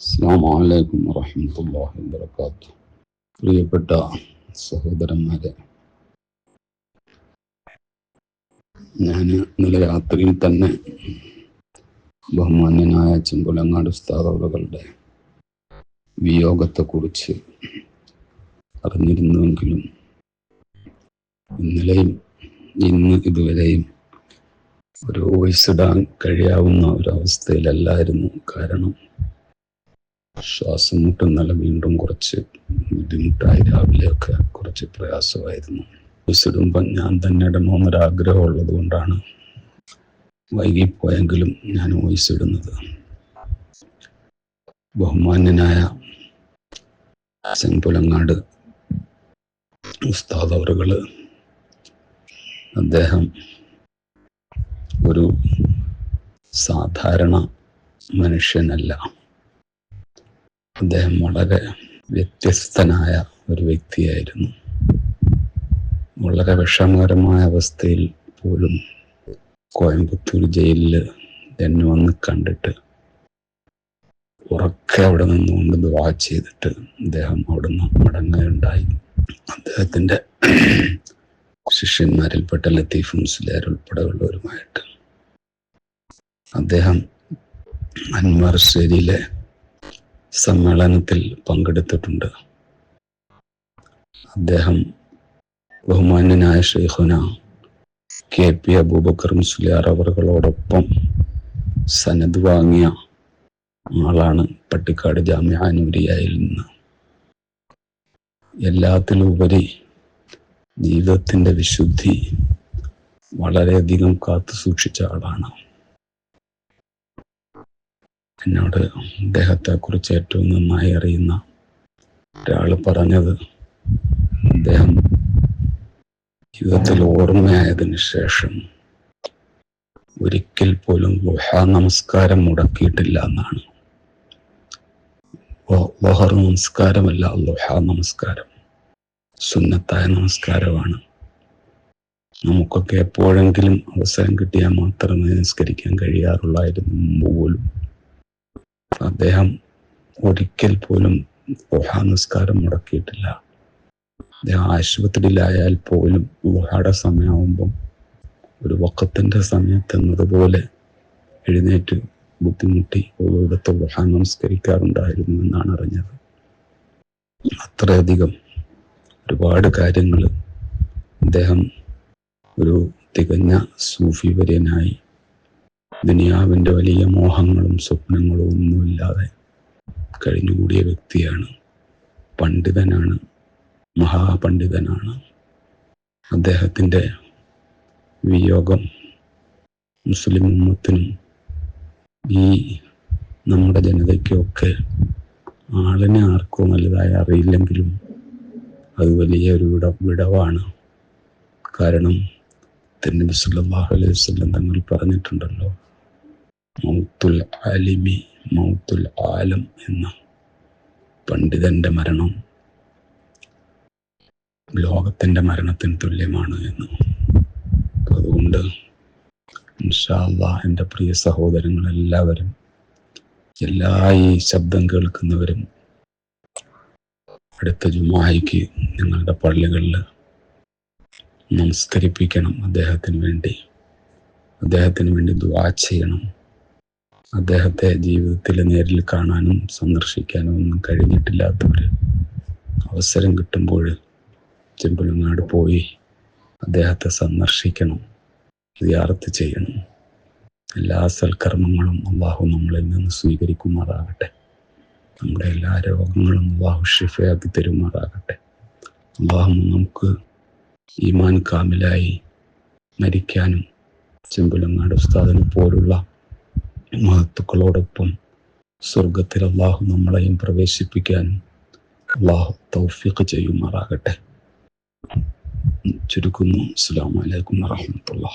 അസ്സാം വലൈക്കും വറഹമത്തല്ലാഹി പ്രിയപ്പെട്ട സഹോദരന്മാരെ ഞാൻ ഇന്നലെ രാത്രിയിൽ തന്നെ ബഹുമാന്യനായ ചെമ്പുലങ്ങാട് ഉസ്താദകളുടെ വിയോഗത്തെക്കുറിച്ച് അറിഞ്ഞിരുന്നുവെങ്കിലും ഇന്നലെയും ഇന്ന് ഇതുവരെയും ഒരു വോയിസ് ഇടാൻ കഴിയാവുന്ന ഒരവസ്ഥയിലല്ലായിരുന്നു കാരണം ശ്വാസം മുട്ടുന്നല്ല വീണ്ടും കുറച്ച് ബുദ്ധിമുട്ടായി രാവിലെയൊക്കെ കുറച്ച് പ്രയാസമായിരുന്നു. ഇടുമ്പോൾ ഞാൻ തന്നെ ഇടണമെന്നൊരാഗ്രഹം ഉള്ളത് കൊണ്ടാണ് വൈകിപ്പോയെങ്കിലും ഞാൻ വോയിസ് ഇടുന്നത് ബഹുമാന്യനായ സെൻപുലങ്ങാട് ഉസ്താദ് അവറുകൾ അദ്ദേഹം ഒരു സാധാരണ മനുഷ്യനല്ല. അദ്ദേഹം വളരെ വ്യത്യസ്തനായ ഒരു വ്യക്തിയായിരുന്നു. വളരെ വിഷമകരമായ അവസ്ഥയിൽ പോലും കോയമ്പത്തൂർ ജയിലിൽ എന്നെ വന്ന് കണ്ടിട്ട് ഉറക്കെ അവിടെ നിന്നുകൊണ്ട് വാച്ച് ചെയ്തിട്ട് അദ്ദേഹം അവിടുന്ന് മടങ്ങുകയുണ്ടായി. അദ്ദേഹത്തിന്റെ ശിഷ്യന്മാരിൽപ്പെട്ട ലത്തീഫ് മുസ്ലിയാർ ഉൾപ്പെടെയുള്ളവരുമായിട്ട് അദ്ദേഹം അൻവർ ശരിയിലെ സമ്മേളനത്തിൽ പങ്കെടുത്തിട്ടുണ്ട്. അദ്ദേഹം ബഹുമാന്യനായ ഷെയ്ഖുന കെ പി അബൂബക്കർ മുസ്ലിയാർ അവറുകളോടൊപ്പം സനത് വാങ്ങിയ ആളാണ് പട്ടിക്കാട് ജാമ്യാനുരിയായി നിന്ന്. എല്ലാത്തിലുപരി ജീവിതത്തിന്റെ വിശുദ്ധി വളരെയധികം കാത്തു സൂക്ഷിച്ച ആളാണ്. എന്നോട് അദ്ദേഹത്തെ കുറിച്ച് ഏറ്റവും നന്നായി അറിയുന്ന ഒരാൾ പറഞ്ഞത് അദ്ദേഹം ജീവിതത്തിൽ ഓർമ്മയായതിനു ശേഷം ഒരിക്കൽ പോലും ഗുഹ നമസ്കാരം മുടക്കിയിട്ടില്ല എന്നാണ്. നമസ്കാരമല്ല ലുഹാ നമസ്കാരം. സുന്നത്തായ നമസ്കാരമാണ്. നമുക്കൊക്കെ എപ്പോഴെങ്കിലും അവസരം കിട്ടിയാൽ മാത്രമേ നിസ്കരിക്കാൻ കഴിയാറുള്ളായിരുന്നു പോലും. അദ്ദേഹം ഒരിക്കൽ പോലും ഗുഹാനസ്കാരം മുടക്കിയിട്ടില്ല. അദ്ദേഹം ആശുപത്രിയിലായാൽ പോലും ഗുഹയുടെ സമയമാകുമ്പം ഒരു വക്കത്തിന്റെ സമയത്ത് എന്നതുപോലെ എഴുന്നേറ്റ് ബുദ്ധിമുട്ടി ഓരോടത്ത് ഗുഹ നമസ്കരിക്കാറുണ്ടായിരുന്നു എന്നാണ് അറിഞ്ഞത്. അത്രയധികം ഒരുപാട് കാര്യങ്ങൾ അദ്ദേഹം ഒരു തികഞ്ഞ സൂഫി വര്യനായി ദുനിയാവിന്റെ വലിയ മോഹങ്ങളും സ്വപ്നങ്ങളും ഒന്നുമില്ലാതെ കഴിഞ്ഞുകൂടിയ വ്യക്തിയാണ്. പണ്ഡിതനാണ്. മഹാപണ്ഡിതനാണ്. അദ്ദേഹത്തിന്റെ വിയോഗം മുസ്ലിം ഉമ്മത്തിനും ഈ നമ്മുടെ ജനതയ്ക്കൊക്കെ ആളിനെ ആർക്കോ നല്ലതായി അറിയില്ലെങ്കിലും അത് വലിയ ഒരു വിട വിടവാണ്. കാരണം തിരുനബി സല്ലല്ലാഹു അലൈഹി വസല്ലം തങ്ങൾ പറഞ്ഞിട്ടുണ്ടല്ലോ മൗത്തുൽ ആലിമി മൗത്തുൽ ആലം എന്ന പണ്ഡിതന്റെ മരണം ലോകത്തിന്റെ മരണത്തിന് തുല്യമാണ് എന്ന്. അതുകൊണ്ട് ഇൻഷാല്ല എന്റെ പ്രിയ സഹോദരങ്ങളെല്ലാവരും എല്ലാ ഈ ശബ്ദം കേൾക്കുന്നവരും അടുത്ത ജുമായിക്ക് നിങ്ങളുടെ പള്ളികളിൽ നമസ്കരിപ്പിക്കണം അദ്ദേഹത്തിന് വേണ്ടി. അദ്ദേഹത്തിന് വേണ്ടി ദുവാ ചെയ്യണം. അദ്ദേഹത്തെ ജീവിതത്തിൽ നേരിൽ കാണാനും സന്ദർശിക്കാനും ഒന്നും കഴിഞ്ഞിട്ടില്ലാത്തവർ അവസരം കിട്ടുമ്പോൾ ചെമ്പലങ്ങാട് പോയി അദ്ദേഹത്തെ സന്ദർശിക്കണം സിയാറത്ത് ചെയ്യണം. എല്ലാ സൽക്കർമ്മങ്ങളും അള്ളാഹു നമ്മളിൽ നിന്ന് സ്വീകരിക്കുമാറാകട്ടെ. നമ്മുടെ എല്ലാ രോഗങ്ങളും അള്ളാഹു ഷിഫയാക്കി തരുമാറാകട്ടെ. അള്ളാഹു നമുക്ക് ഈമാൻ കാമിലായി മരിക്കാനും ചെമ്പുലങ്ങാട് ഉസ്താദിനെ പോലുള്ള മഹത്തുക്കളോടൊപ്പം സ്വർഗത്തിൽ അള്ളാഹു നമ്മളെയും പ്രവേശിപ്പിക്കാൻ അള്ളാഹു തൗഫിക്ക് ചെയ്യുമാറാകട്ടെ. ചുരുക്കുന്നു. അസ്സാം വലൈക്കും വാഹമത്തുള്ള